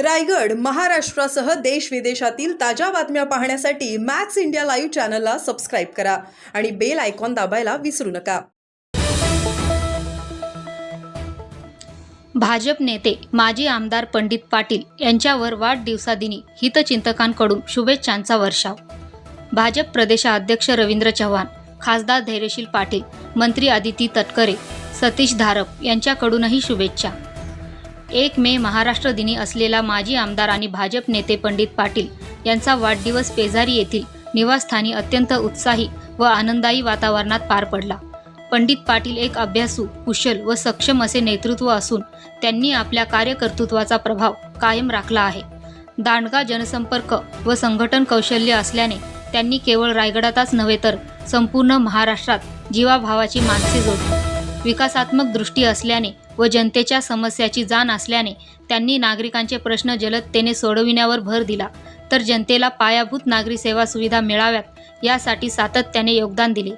रायगड महाराष्ट्रासह देश विदेशातील ताज्या बातम्या पाहण्यासाठी मॅक्स इंडिया लाईव्ह चॅनलला सबस्क्राईब करा आणि बेल आयकॉन दाबायला विसरू नका. भाजप नेते माजी आमदार पंडित पाटील यांच्यावर वाढदिवसादिनी हितचिंतकांकडून शुभेच्छांचा वर्षाव. भाजप प्रदेशाध्यक्ष रवींद्र चव्हाण खासदार धैर्यशील पाटील मंत्री आदिती तटकरे सतीश धारप यांच्याकडूनही शुभेच्छा. एक मे महाराष्ट्र दिनी असलेला माजी आमदार आणि भाजप नेते पंडित पाटील यांचा वाढदिवस पेजारी येथील निवासस्थानी अत्यंत उत्साही व आनंदायी वातावरणात पार पडला. पंडित पाटील एक अभ्यासू कुशल व सक्षम असे नेतृत्व असून त्यांनी आपल्या कार्यकर्तृत्वाचा प्रभाव कायम राखला आहे. दांडगा जनसंपर्क व संघटन कौशल्य असल्याने त्यांनी केवळ रायगडातच नव्हे तर संपूर्ण महाराष्ट्रात जीवाभावाची माणसे जोडली. विकासात्मक दृष्टी असल्याने व जनतेच्या समस्याची जाण असल्याने त्यांनी नागरिकांचे प्रश्न जलदतेने सोडविण्यावर भर दिला. तर जनतेला पायाभूत नागरी सेवा सुविधा मिळाव्यात यासाठी सातत्याने योगदान दिले.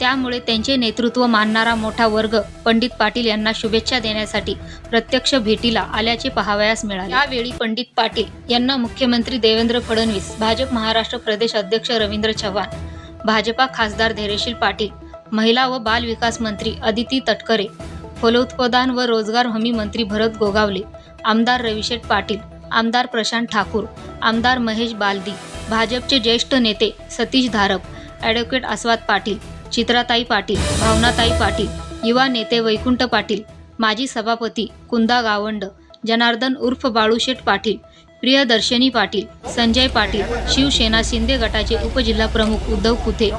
त्यामुळे त्यांचे नेतृत्व मानणारा मोठा वर्ग पंडित पाटील यांना शुभेच्छा देण्यासाठी प्रत्यक्ष भेटीला आल्याचे पाहावयास मिळाले. यावेळी पंडित पाटील यांना मुख्यमंत्री देवेंद्र फडणवीस भाजप महाराष्ट्र प्रदेश अध्यक्ष रवींद्र चव्हाण भाजपा खासदार धैर्यशील पाटील महिला व बाल विकास मंत्री अदिती तटकरे फलोत्पादन व रोजगार हमी मंत्री भरत गोगावले आमदार रविशेठ पाटील आमदार प्रशांत ठाकूर आमदार महेश बालदी भाजपचे ज्येष्ठ नेते सतीश धारप ॲडव्होकेट आस्वाद पाटील चित्राताई पाटील भावनाताई पाटील युवा नेते वैकुंठ पाटील माजी सभापती कुंदा गावंड जनार्दन उर्फ बाळूशेठ पाटील प्रियदर्शनी पाटील संजय पाटील शिवसेना शिंदे गटाचे उपजिल्हा प्रमुख उद्धव कुथे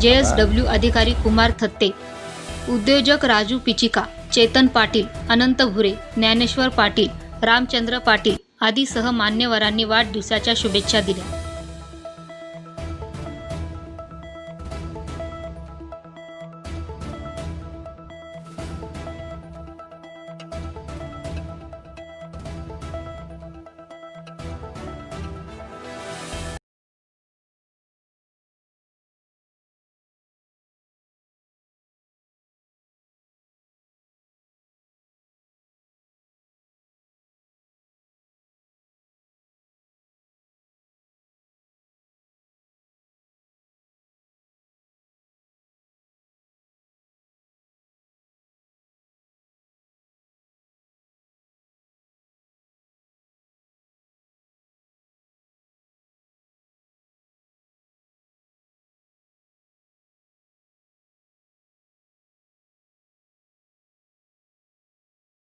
जे एस डब्ल्यू अधिकारी कुमार थत्ते उद्योजक राजू पिचिका चेतन पाटील अनंत भुरे ज्ञानेश्वर पाटील रामचंद्र पाटील आदीसह मान्यवरांनी वाढदिवसाच्या शुभेच्छा दिल्या.